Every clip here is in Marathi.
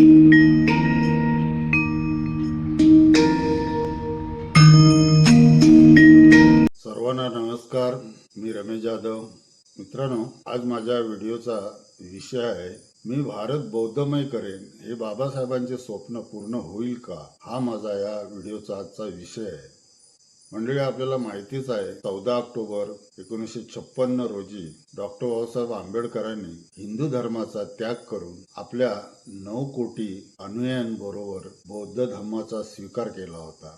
सर्वांना नमस्कार मी रमेश जाधव. मित्रांनो आज माझ्या व्हिडिओचा विषय आहे मी भारत बौद्धमय करेन हे बाबासाहेबांचे स्वप्न पूर्ण होईल का? हा माझा या व्हिडिओचा आजचा विषय आहे. मंडळी आपल्याला माहितीच आहे चौदा ऑक्टोबर एकोणीसशे छप्पन्न रोजी डॉक्टर बाबासाहेब आंबेडकरांनी हिंदू धर्माचा त्याग करून आपल्या नऊ कोटी अनुयायांबरोबर बौद्ध धर्माचा स्वीकार केला होता.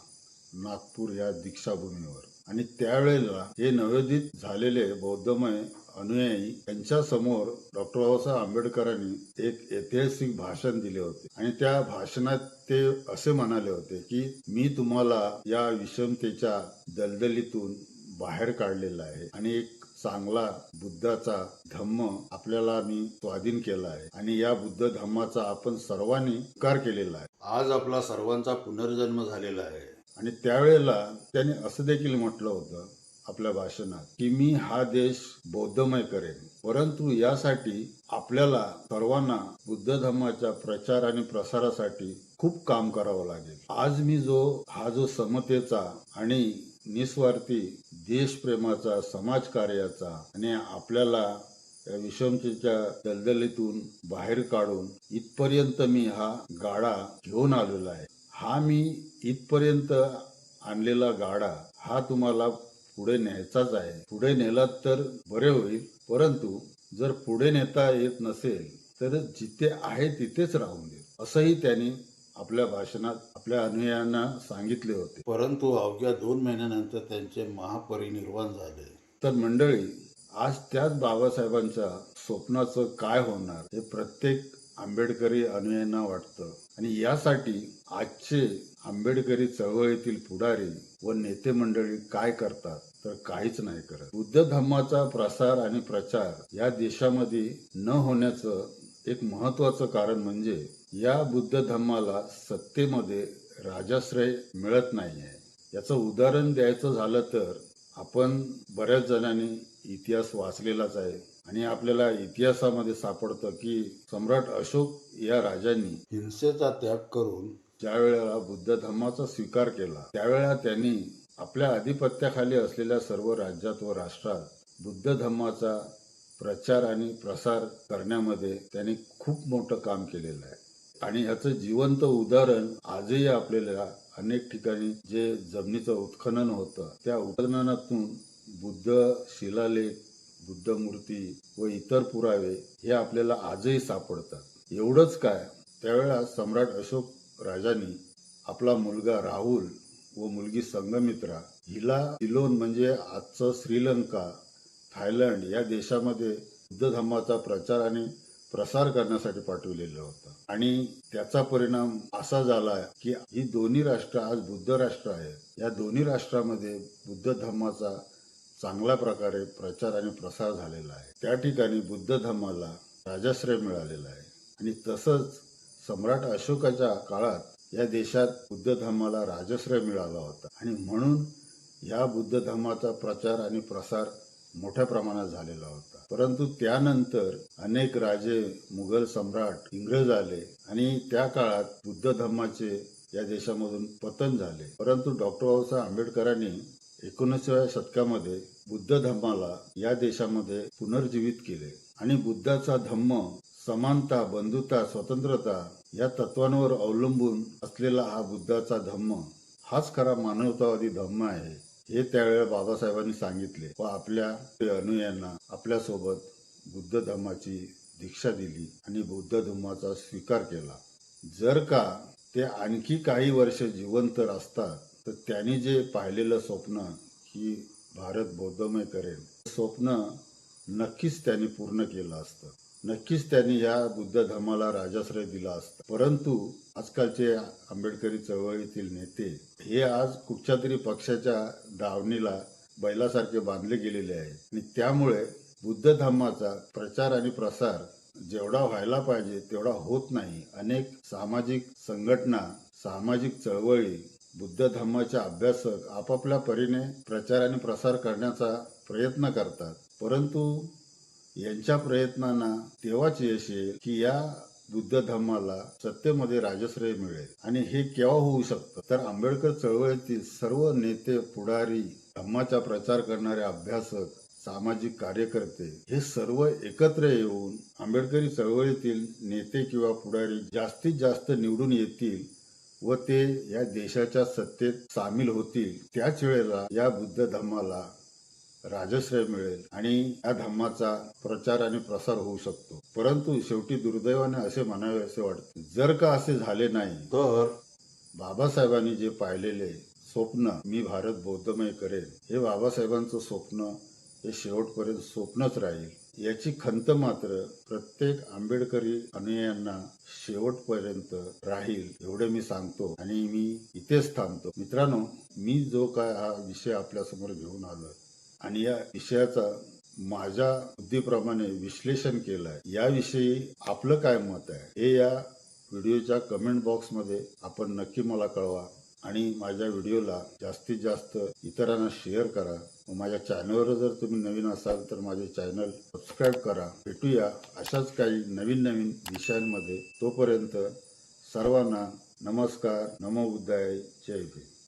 नागपूर या दीक्षाभूमीवर. आणि त्यावेळेला हे नवोदित झालेले बौद्धमय अनुयायी यांच्या समोर डॉक्टर बाबासाहेब आंबेडकरांनी एक ऐतिहासिक भाषण दिले होते. आणि त्या भाषणात ते असे म्हणाले होते की मी तुम्हाला या विषमतेच्या दलदलीतून बाहेर काढलेला आहे आणि एक चांगला बुद्धाचा धम्म आपल्याला मी स्वाधीन केला आहे आणि या बुद्ध धम्माचा आपण सर्वांनी कार केलेला आहे. आज आपला सर्वांचा पुनर्जन्म झालेला आहे. आणि त्यावेळेला त्यांनी असं देखील म्हटलं होतं आपल्या भाषणात की मी हा देश बौद्धमय करेन. परंतु यासाठी आपल्याला सर्वांना बुद्ध धर्माच्या प्रचार आणि प्रसारासाठी खूप काम करावं लागेल. आज मी जो हा जो समतेचा आणि निस्वार्थी देशप्रेमाचा समाजकार्याचा आणि आपल्याला या विषमतेच्या दलदलीतून बाहेर काढून इथपर्यंत मी हा गाडा घेऊन आलेला आहे. हा मी इथपर्यंत आणलेला गाडा हा तुम्हाला पुढे न्यायचाच आहे. पुढे नेलात तर बरे होईल. परंतु जर पुढे नेता येत नसेल तर जिथे आहे तिथेच राहून दे असंही त्यांनी आपल्या भाषणात आपल्या अनुयायांना सांगितले होते. परंतु अवघ्या दोन महिन्यानंतर त्यांचे महापरिनिर्वाण झाले. तर मंडळी आज त्याच बाबासाहेबांच्या स्वप्नाचं काय होणार हे प्रत्येक आंबेडकरी अनुयायांना वाटतं. आणि यासाठी आजचे आंबेडकरी चळवळीतील पुढारी व नेते मंडळी काय करतात तर काहीच नाही करत. बुद्ध धम्माचा प्रसार आणि प्रचार या देशामध्ये न होण्याचं एक महत्वाचं कारण म्हणजे या बुद्ध धम्माला सत्तेमध्ये राजाश्रय मिळत नाही आहे याचं उदाहरण द्यायचं झालं तर आपण बऱ्याच जणांनी इतिहास वाचलेलाच आहे. आणि आपल्याला इतिहासामध्ये सापडतं की सम्राट अशोक या राजांनी हिंसेचा त्याग करून ज्या वेळेला बुद्ध धर्माचा स्वीकार केला त्यावेळेला त्यांनी आपल्या अधिपत्याखाली असलेल्या सर्व राज्यात व राष्ट्रात बुद्ध धर्माचा प्रचार आणि प्रसार करण्यामध्ये त्यांनी खूप मोठं काम केलेलं आहे. आणि ह्याचं जिवंत उदाहरण आजही आपल्याला अनेक ठिकाणी जे जमिनीचं उत्खनन होतं त्या उत्खननातून बुद्ध शिलालेख बुद्ध मूर्ती व इतर पुरावे हे आपल्याला आजही सापडतात. एवढंच काय त्यावेळा सम्राट अशोक राजांनी आपला मुलगा राहुल व मुलगी संगमित्रा हिला इलोन म्हणजे आजचं श्रीलंका थायलंड या देशामध्ये बुद्ध धर्माचा प्रचार आणि प्रसार करण्यासाठी पाठवलेलं होतं. आणि त्याचा परिणाम असा झाला की ही दोन्ही राष्ट्र आज बुद्ध राष्ट्र आहेत. या दोन्ही राष्ट्रामध्ये बुद्ध धर्माचा चांगल्या प्रकारे प्रचार आणि प्रसार झालेला आहे. त्या ठिकाणी बुद्ध धर्माला राजाश्रय मिळालेला आहे. आणि तसंच सम्राट अशोकाच्या काळात या देशात बुद्ध धर्माला राजाश्रय मिळाला होता. आणि म्हणून या बुद्ध धर्माचा प्रचार आणि प्रसार मोठ्या प्रमाणात झालेला होता. परंतु त्यानंतर अनेक राजे मुघल सम्राट इंग्रज आले आणि त्या काळात बुद्ध धर्माचे या देशामधून पतन झाले. परंतु डॉक्टर बाबासाहेब आंबेडकरांनी एकोणीसव्या शतकामध्ये बुद्ध धम्माला या देशामध्ये पुनर्जीवित केले. आणि बुद्धाचा धम्म समानता बंधुता स्वतंत्रता या तत्वांवर अवलंबून असलेला हा बुद्धाचा धम्म हाच खरा मानवतावादी धम्म आहे हे त्यावेळेला बाबासाहेबांनी सांगितले व आपल्या अनुयांना आपल्यासोबत बुद्ध धम्माची दीक्षा दिली आणि बुद्ध धम्माचा स्वीकार केला. जर का ते आणखी काही वर्ष जिवंत असतात तर त्यांनी जे पाहिलेलं स्वप्न की भारत बौद्धमय करेल. स्वप्न नक्कीच त्यांनी पूर्ण केलं असतं. नक्कीच त्यांनी या बुद्ध धर्माला राजाश्रय दिला असता. परंतु आजकालचे आंबेडकरी चळवळीतील नेते हे आज कुठच्या तरी पक्षाच्या दावणीला बैलासारखे बांधले गेलेले आहेत. आणि त्यामुळे बुद्ध धर्माचा प्रचार आणि प्रसार जेवढा व्हायला पाहिजे तेवढा होत नाही. अनेक सामाजिक संघटना सामाजिक चळवळी बुद्ध धर्माच्या अभ्यासक आपापल्या परीने प्रचार आणि प्रसार करण्याचा प्रयत्न करतात. परंतु यांच्या प्रयत्नांना तेव्हाच यश येईल की या बुद्ध धर्माला सत्तेमध्ये राजश्रय मिळेल. आणि हे केव्हा होऊ शकतं? तर आंबेडकर चळवळीतील सर्व नेते पुढारी धम्माचा प्रचार करणारे अभ्यासक सामाजिक कार्यकर्ते हे सर्व एकत्र येऊन आंबेडकरी चळवळीतील नेते किंवा पुढारी जास्तीत जास्त निवडून येतील व ते या देशाच्या सत्तेत सामील होतील. त्याच वेळेला या बुद्ध धम्माला राजश्रय मिळेल आणि या धम्माचा प्रचार आणि प्रसार होऊ शकतो. परंतु शेवटी दुर्दैवाने असे म्हणावे असे वाटते. जर का असे झाले नाही तर बाबासाहेबांनी जे पाहिलेले स्वप्न मी भारत बौद्धमय करेल हे बाबासाहेबांचं स्वप्न हे शेवटपर्यंत स्वप्नच राहील. याची खंत मात्र प्रत्येक आंबेडकरी अनुयायांना शेवटपर्यंत राहील एवढे मी सांगतो आणि मी इथेच थांबतो. मित्रांनो मी जो काय हा विषय आपल्यासमोर घेऊन आलोय आणि या विषयाचा माझ्या बुद्धीप्रमाणे विश्लेषण केलं याविषयी आपलं काय मत आहे हे या व्हिडिओच्या कमेंट बॉक्समध्ये आपण नक्की मला कळवा आणि माझ्या व्हिडिओला जास्तीत जास्त इतरांना शेअर करा. माझ्या चॅनलवर जर तुम्ही नवीन असाल तर माझे चॅनल सबस्क्राईब करा. भेटूया अशाच काही नवीन नवीन विषयांमध्ये. तोपर्यंत सर्वांना नमस्कार. नमो बुद्धाय जय भीम.